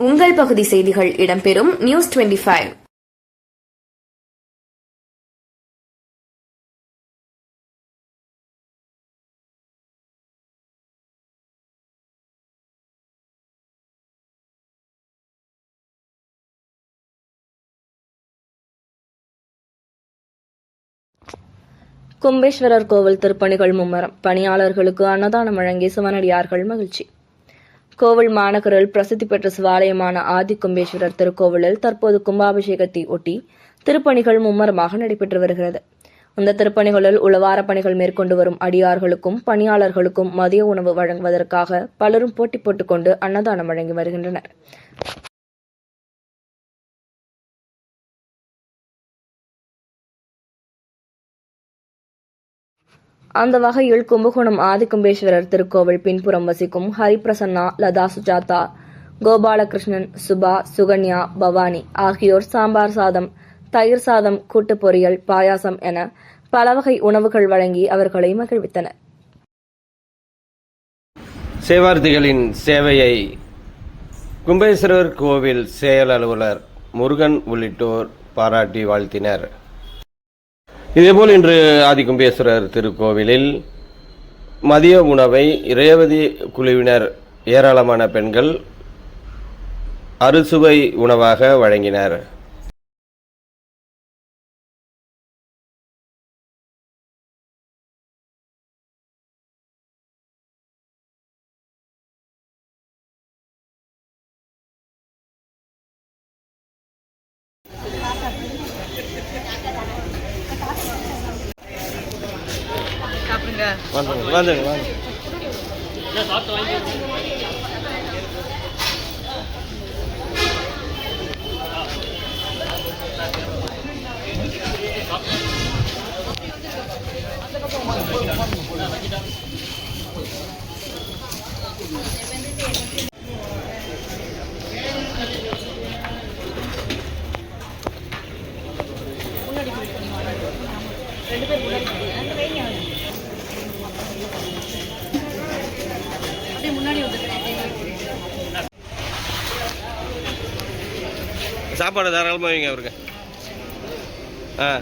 உங்கள் பகுதி செய்திகள் இடம்பெறும் நியூஸ் டுவெண்டி ஃபைவ். கும்பேஸ்வரர் கோவில் திருப்பணிகள் மும்மரம். பணியாளர்களுக்கு அன்னதானம் வழங்கி சிவனடியார்கள் மகிழ்ச்சி. கோவில் மாநகரில் பிரசித்தி பெற்ற சிவாலயமான ஆதி கும்பேஸ்வரர் திருக்கோவிலில் தற்போது கும்பாபிஷேகத்தை ஒட்டி திருப்பணிகள் மும்மரமாக நடைபெற்று வருகிறது. இந்த திருப்பணிகளில் உளவார பணிகள் மேற்கொண்டு வரும் அடியார்களுக்கும் பணியாளர்களுக்கும் மதிய உணவு வழங்குவதற்காக பலரும் போட்டி போட்டுக்கொண்டு அன்னதானம் வழங்கி வருகின்றனர். அந்த வகையில் கும்பகோணம் ஆதிகும்பேஸ்வரர் திருக்கோவில் பின்புறம் வசிக்கும் ஹரிபிரசன்னா லதா சுஜாதா கோபாலகிருஷ்ணன் சுபா சுகன்யா பவானி ஆகியோர் சாம்பார் சாதம் தயிர் சாதம் கூட்டு பொரியல் பாயாசம் என பல வகை உணவுகள் வழங்கி அவர்களை மகிழ்வித்தனர். சேவார்த்திகளின் சேவையை கும்பேஸ்வரர் கோவில் செயல் அலுவலர் முருகன் உள்ளிட்டோர் பாராட்டி வாழ்த்தினர். இதேபோல் இன்று ஆதிகும்பேஸ்வரர் திருக்கோவிலில் மதிய உணவை ரேவதி குழுவினர் ஏராளமான பெண்கள் அறுசுவை உணவாக வழங்கினர். வந்துங்க வந்துங்க வாங்க சாப்பாடு தாராளமாக வைங்க அவருக்கு. ஆ.